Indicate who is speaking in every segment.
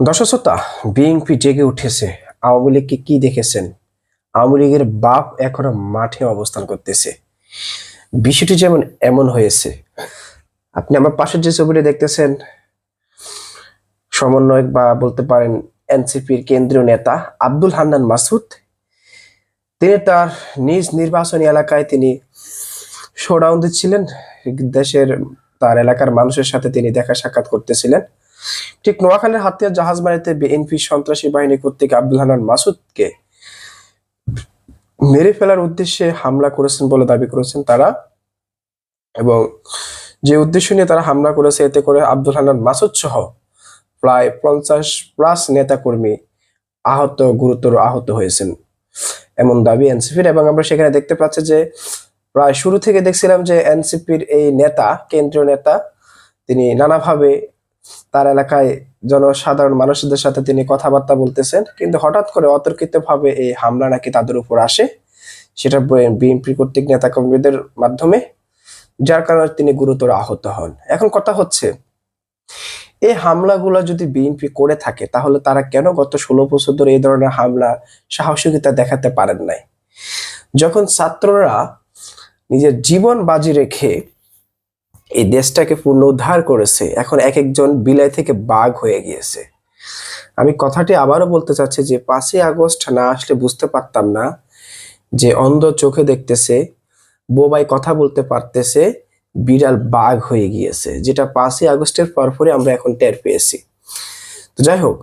Speaker 1: দর্শকতা BNP জেগে উঠেছে। আওয়ামী লীগকে কি দেখেছেন? আওয়ামী লীগের বাপ এখনও মাঠে অবস্থান করতেছে। বিষয়টি যেমন এমন হয়েছে। আপনি আমার পাশের যে ছবিটি দেখতেছেন, সমন্বয়ক বা বলতে পারেন এনসিপির কেন্দ্রীয় নেতা আব্দুল হান্নান মাসুদ তিনি তার নিজ নির্বাচনী এলাকায় তিনি শোডাউন দিচ্ছিলেন। দেশের, তার এলাকার মানুষের সাথে তিনি দেখা সাক্ষাৎ করতেছিলেন। ঠিক নোয়াখালীর হাতিয়ার জাহাজবাড়িতে বিএনপি সন্ত্রাসী বাহিনী কর্তৃক আব্দুল হান্নান মাসুদকে মেরে ফেলার উদ্দেশ্যে হামলা করেছেন বলে দাবি করেছেন তারা এবং যে উদ্দেশ্য নিয়ে তারা হামলা করেছে, এতে করে আব্দুল হান্নান মাসুদ সহ প্রায় পঞ্চাশ প্লাস নেতাকর্মী আহত, গুরুতর আহত হয়েছেন এমন দাবি এনসিপির এবং আমরা সেখানে দেখতে পাচ্ছি যে প্রায় শুরু থেকে দেখছিলাম যে এনসিপির এই নেতা, কেন্দ্রীয় নেতা, তিনি নানাভাবে তার এলাকায় জনসাধারণ মানুষদের সাথে তিনি কথাবার্তা বলতেছেন, কিন্তু হঠাৎ করে অতর্কিত ভাবে এই হামলা নাকি তাদের উপর আসে, সেটা বিএনপি কর্তৃক নেতাকর্মীদের মাধ্যমে, যার কারণে তিনি গুরুতর আহত হন। এখন কথা হচ্ছে, এই হামলাগুলো যদি বিএনপি করে থাকে, তাহলে তারা কেন গত ষোলো বছর ধরে এই ধরনের হামলা সাহসিকতা দেখাতে পারেন নাই? যখন ছাত্ররা নিজের জীবন বাজি রেখে এই দেশটাকে পুনরুদ্ধার করেছে। এখন এক একজন বিলাই থেকে বাঘ হয়ে গিয়েছে। আমি কথাটি আবারও বলতে চাচ্ছি যে পাঁচই আগস্ট না আসলে বুঝতে পারতাম না যে অন্ধ চোখে দেখতেছে বোবাই কথা বলতে পারতেছে, বিড়াল বাঘ হয়ে গিয়েছে, যেটা পাঁচই আগস্টের পরপরই আমরা এখন টের পেয়েছি। তো যাই হোক,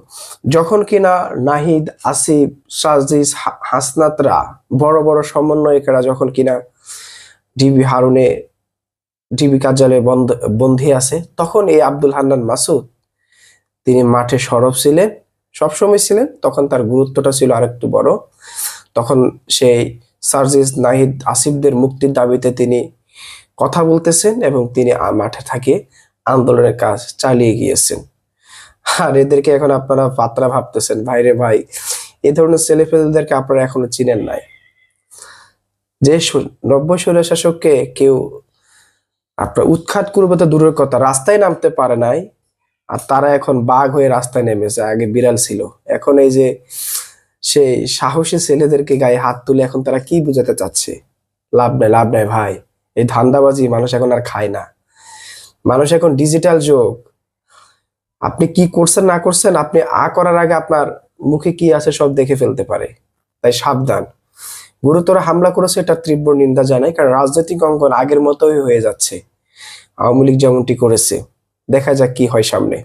Speaker 1: যখন কিনা নাহিদ, আসিফ, সাজিস, হাসনাতরা, বড় বড় সমন্বয়কেরা যখন কিনা ডিবি হারুনে ডিবি কার্যালয়ে বন্ধ আছে। তখন এই আব্দুল হান্নান মাসুদ, তিনি মাঠে সরব ছিলেন, সবসময় ছিলেন, তখন তার গুরুত্বটা ছিল আরেকটু বড়। তখন সেই সার্জিস নাহিদ আসিফদের মুক্তির দাবিতে তিনি কথা বলতেছেন এবং তিনি মাঠে থাকে আন্দোলনের কাজ চালিয়ে গিয়েছেন। আর এদেরকে এখন আপনারা পাত্রা ভাবতেছেন, ভাইরে ভাই, এ ধরনের ছেলেপেলেদেরকে আপনারা এখনও চিনেন নাই? যে নব্য স্বৈর শাসককে কেউ আপনার উৎখাত করবে তো দূরের কথা, রাস্তায় নামতে পারে নাই, আর তারা এখন বাঘ হয়ে রাস্তায় নেমেছে, আগে বিড়াল ছিল। এখন এই যে সেই সাহসী ছেলেদেরকে গায়ে হাত তুলে এখন তারা কি বুঝাতে চাচ্ছে? লাভ নাই লাভ নাই ভাই। এই ধান্দাবাজি মানুষ এখন আর খায় না। মানুষ এখন ডিজিটাল যুগ। আপনি কি করছেন, না করছেন, আপনি আ করার আগে আপনার মুখে কি আছে সব দেখে ফেলতে পারে। তাই সাবধান। গুরুতর হামলা করেছে এটা তীব্র নিন্দা জানাই কারণ রাজনৈতিক অঙ্গন আগের মতোই হয়ে যাচ্ছে। আওয়ামী লীগ যেমনটি করেছে, দেখা যাক কি হয় সামনে।